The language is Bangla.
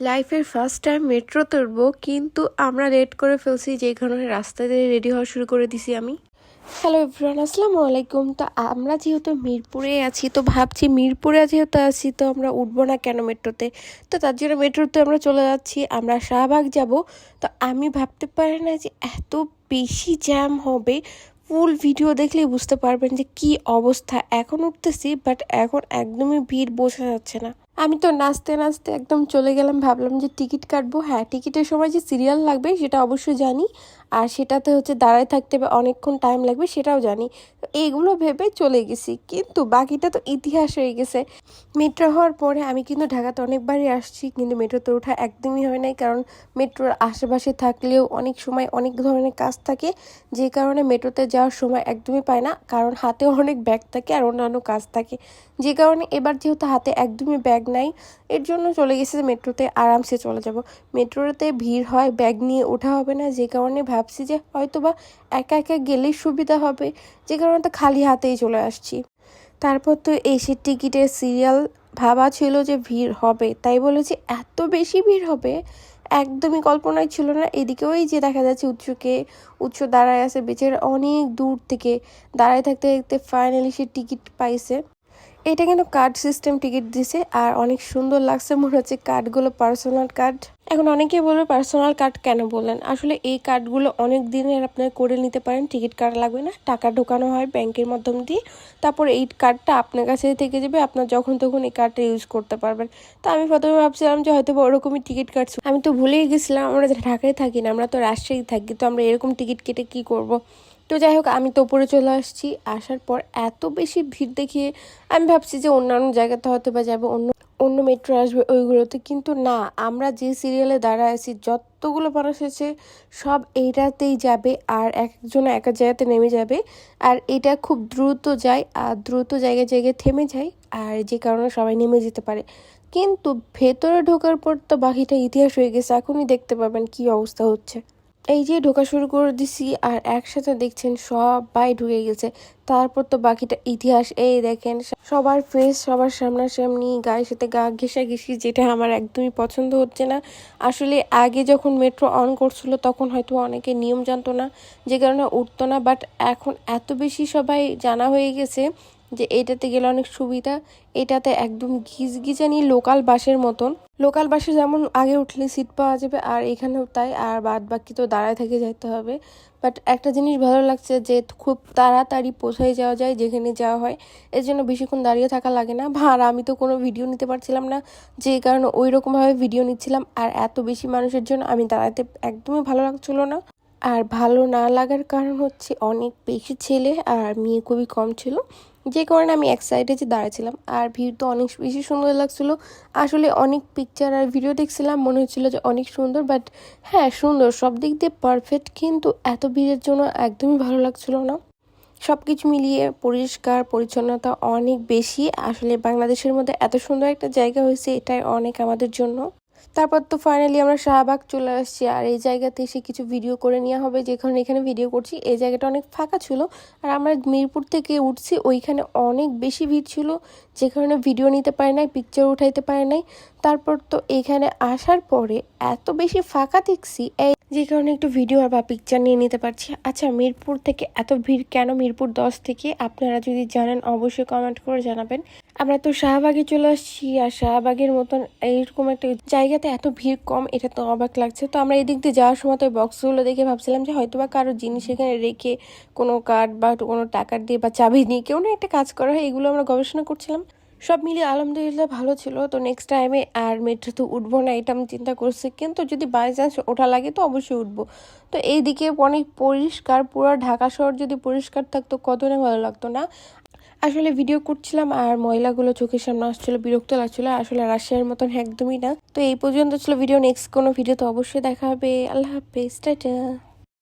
লাইফের ফার্স্ট টাইম মেট্রো তুলবো, কিন্তু আমরা লেট করে ফেলছি যে কারণে রাস্তা দিয়ে রেডি হওয়া শুরু করে দিছি আমি। হ্যালো এভরিওয়ান আসসালামু আলাইকুম। তো আমরা যেহেতু মিরপুরে আছি, তো ভাবছি মিরপুরে যেহেতু আছি, তো আমরা উঠবো না কেন মেট্রোতে তো তার জন্য মেট্রোতে আমরা চলে যাচ্ছি, আমরা শাহবাগ যাব। তো আমি ভাবতে পারি না যে এত বেশি জ্যাম হবে। ফুল ভিডিও দেখলেই বুঝতে পারবেন যে কি অবস্থা। এখন উঠতেছি বাট এখন একদমই ভিড় বোঝা যাচ্ছে না। আমি তো নাচতে নাচতে একদম চলে গেলাম, ভাবলাম যে টিকিট কাটবো। হ্যাঁ টিকিটের সময় যে সিরিয়াল লাগবে, সেটা অবশ্যই জানি। আর সেটাতে হচ্ছে দাঁড়ায় থাকতে অনেকক্ষণ টাইম লাগবে সেটাও জানি। এইগুলো ভেবে চলে গেছি, কিন্তু বাকিটা তো ইতিহাস হয়ে গেছে। মেট্রো হওয়ার পরে আমি কিন্তু ঢাকাতে অনেকবারই আসছি, কিন্তু মেট্রোতে ওঠা একদমই হয় নাই, কারণ মেট্রোর আশেপাশে থাকলেও অনেক সময় অনেক ধরনের কাজ থাকে, যে কারণে মেট্রোতে যাওয়ার সময় একদমই পায় না, কারণ হাতেও অনেক ব্যাগ থাকে আর অন্যান্য কাজ থাকে। যে কারণে এবার যেহেতু হাতে একদমই ব্যাগ নাই, এর জন্য চলে গেছে মেট্রোতে আরামসে চলে যাব। মেট্রোতে ভিড় হয় ব্যাগ নিয়ে ওঠা হবে না, যে কারণে ভাবছি যে হয়তো বা একা একা গেলেই সুবিধা হবে। যে কারণে তো খালি হাতেই চলে আসছি। তারপর তো এসির টিকিটের সিরিয়াল ভাবা ছিল যে ভিড় হবে। তাই বলেছি, এত বেশি ভিড় হবে? একদমই কল্পনায় ছিল না। এদিকে ওই যে দেখা যাচ্ছে উৎসকে উৎস দাঁড়ায় আছে বেচারা অনেক দূর থেকে। দাঁড়ায় থাকতে থাকতে ফাইনালি সে টিকিট পাইছে। এটা কিন্তু কার্ড সিস্টেম টিকিট দিছে, আর অনেক সুন্দর লাগছে মনে হচ্ছে কার্ডগুলো পার্সোনাল কার্ড এখন অনেকেই বলবে পার্সোনাল কার্ড কেন বললেন? আসলে এই কার্ডগুলো অনেক দিনের আপনার করে নিতে পারেন টিকিট কার্ড লাগবে না, টাকা ঢোকানো হয় ব্যাংকের মাধ্যম দিয়ে। তারপর এই কার্ডটা আপনার কাছে থেকে যাবে, আপনার যখন তখন এই কার্ডটা ইউজ করতে পারবেন। তো আমি প্রথমে ভাবছিলাম যে হয়তো ওরকমই টিকিট কাটছি আমি তো ভুলেই গেছিলাম, আমরা ঢাকায় থাকি না, আমরা তো রাজশাহী থাকি, তো আমরা এরকম টিকিট কেটে কি করব। তো যাই হোক, আমি তো উপরে চলে আসছি। আসার পর এত বেশি ভিড় দেখিয়ে আমি ভাবছি যে অন্যান্য জায়গাতে হয়তো বা যাব, অন্য অন্য মেট্রো আসবে ওইগুলোতে। কিন্তু না, আমরা যে সিরিয়ালে দাঁড়ায় আছি, যতগুলো মানুষ আছে, সব এইটাতেই যাবে আর এক একজন এক এক জায়গাতে নেমে যাবে। আর এটা খুব দ্রুত যায়, আর দ্রুত জায়গায় জায়গায় থেমে যায়, আর যে কারণে সবাই নেমে যেতে পারে। কিন্তু ভেতরে ঢোকার পর তো বাকিটা ইতিহাস হয়ে গেছে, এখনই দেখতে পাবেন কি অবস্থা হচ্ছে। এই যে ঢোকা শুরু করে দিছি আর একসাথে দেখছেন সবাই ঢুকে গেছে। তারপর তো বাকিটা ইতিহাস, এই দেখেন সবার ফেস সবার সামনাসামনি, গায়ের সাথে গা ঘেঁষা ঘেঁষি যেটা আমার একদমই পছন্দ হচ্ছে না। আসলে আগে যখন মেট্রো অন করছিল, তখন হয়তো অনেকে নিয়ম জানতো না, যে কারণে উঠতো না বাট এখন এত বেশি সবাই জানা হয়ে গেছে যে এটাতে গেলে অনেক সুবিধা। এটাতে একদম গিজগিজানি লোকাল বাসের মতন। লোকাল বাসে যেমন আগে উঠলে সিট পাওয়া যাবে, আর এখানেও তাই, আর বাদ বাকি তো দাঁড়ায় থেকে যেতে হবে। বাট একটা জিনিস ভালো লাগছে যে খুব তাড়াতাড়ি পৌঁছায় যাওয়া যায়, যেখানে যাওয়া হয়। এর জন্য বেশিক্ষণ দাঁড়িয়ে থাকা লাগে না। ভার, আমি তো কোনো ভিডিও নিতে পারছিলাম না। যে কারণে ওই রকমভাবে ভিডিও নিচ্ছিলাম। আর এত বেশি মানুষের জন্য আমি দাঁড়াতে একদমই ভালো লাগছিল না। আর ভালো না লাগার কারণ হচ্ছে অনেক বেশি ছেলে আর মেয়ে খুবই কম ছিল। যে কারণে আমি এক সাইডে যে দাঁড়াছিলাম আর ভিড় তো অনেক বেশি সুন্দর লাগছিল। আসলে অনেক পিকচার আর ভিডিও দেখছিলাম, মনে হচ্ছিল যে অনেক সুন্দর বাট হ্যাঁ সুন্দর। সব দিক দিয়ে পারফেক্ট কিন্তু এত ভিড়ের জন্য একদমই ভালো লাগছিল না। সব কিছু মিলিয়ে পরিষ্কার, পরিচ্ছন্নতা অনেক বেশি। আসলে বাংলাদেশের মধ্যে এত সুন্দর একটা জায়গা হয়েছে, এটাই অনেক আমাদের জন্য। তারপর তো ফাইনালি আমরা শাহবাগ চলে আসছি। আর এই জায়গাতে এসে কিছু ভিডিও করে নেওয়া হবে। যেখানে এখানে ভিডিও করছি। এই জায়গাটা অনেক ফাঁকা ছিল। আর আমরা মিরপুর থেকে উঠছি, ওইখানে অনেক বেশি ভিড় ছিল। যে কারণে ভিডিও নিতে পারে নাই পিকচার উঠাইতে পারে নাই। তারপর তো এখানে আসার পরে এত বেশি ফাঁকা দেখছি। এই যে কারণে একটু ভিডিও আর বা পিকচার নিয়ে নিতে পারছি। আচ্ছা মিরপুর থেকে এত ভিড় কেন? মিরপুর দশ থেকে? আপনারা যদি জানেন, অবশ্যই কমেন্ট করে জানাবেন। আমরা তো শাহবাগে চলে আসছি আর শাহবাগের মতন এইরকম একটা জায়গাতে এত ভিড় কম, এটা তো অবাক লাগছে। তো আমরা এদিক দিয়ে যাওয়ার সময় তো বক্সগুলো দেখে ভাবছিলাম যে হয়তো বা কারও জিনিস এখানে রেখে কোনো কার্ড বা কোনো টাকার দিয়ে বা চাবি নিয়ে কেউ না একটা কাজ করা হয়, এগুলো আমরা গবেষণা করছিলাম। সব মিলিয়ে আলহামদুলিল্লাহ ভালো ছিল। তো নেক্সট টাইমে আর মেট্রো তো উঠবো না, এটা আমি চিন্তা করছি। কিন্তু যদি বাই চান্স ওঠা লাগে তো অবশ্যই উঠবো। তো এইদিকে অনেক পরিষ্কার, পুরো ঢাকা শহর যদি পরিষ্কার থাকতো কত না ভালো লাগতো না? আসলে ভিডিও করছিলাম আর ময়লাগুলো চোখের সামনে আসছিল, বিরক্ত লাগছিল। আসলে রাশিয়ার মতন একদমই না। তো এই পর্যন্ত ছিল ভিডিও নেক্সট কোনো ভিডিও তো অবশ্যই দেখা হবে। আল্লাহ হাফেজ, টাটা।